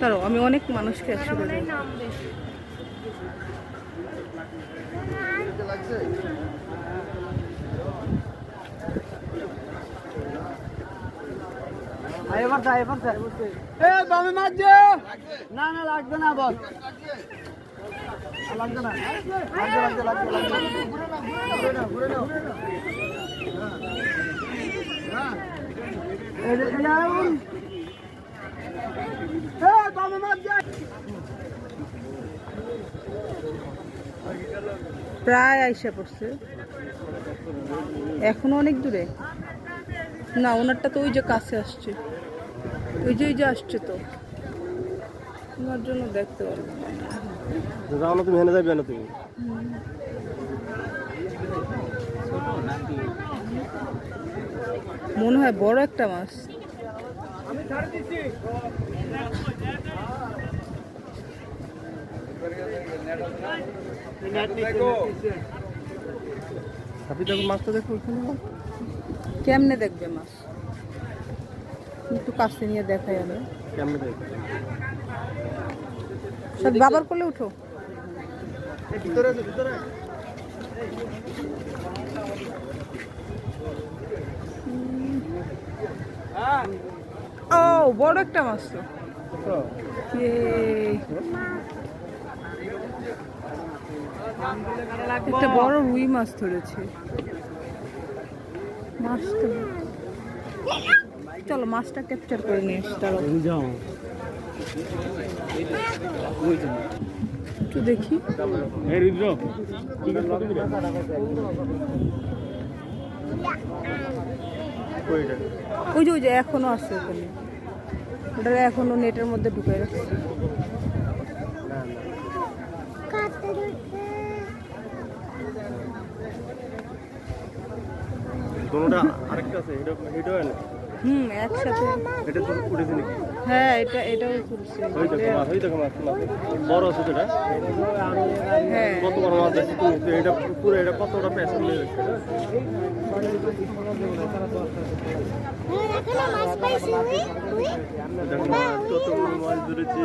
তারও আমি অনেক মানুষকে একসাথে না না, লাগবে না বল লাগবে না। লাগবে লাগবে লাগবে ঘুরে নাও, ঘুরে যে যাও এ বামে মারছে প্রায় আইসা পড়ছে। এখনও অনেক দূরে। না ওনারটা তো ওই যে কাছে আসছে। ওই যে ওই যে আসছে তো। ওনার জন্য দেখতে পারব। যাও না তুমি হেনে যাবে না তুমি। মনে হয় বড় একটা মাছ। মাছটা দেখো কেমনে দেখবে মাছ? একটু কাছে নিয়ে দেখাই আমি। কেমন সব বাবার কোলে উঠো। ভিতরে ভিতরে। ও বড় একটা মাছ তো। Yay! একটা বড় রুই মাছ ধরেছে। মাছটা চলো মাছটা ক্যাপচার করে নিয়ে চলো। একটু দেখি। ওই যে ওই যে এখনও আছে ওখানে। ওটা এখনও নেটের মধ্যে ঢুকে রাখছে। দোনোটা আরেকটা আছে হিডো হিডো হুম একসাথে। এটা তো উঠেছে নাকি? হ্যাঁ এটা এটাও তুলছে ওই দেখো মাছ ওই দেখো মাছ বড় আছে এটা হ্যাঁ। কত বড় মাছ দেখছি তুমি তো এটা পুরো এটা কতটা পেছন নিয়ে যাচ্ছে উই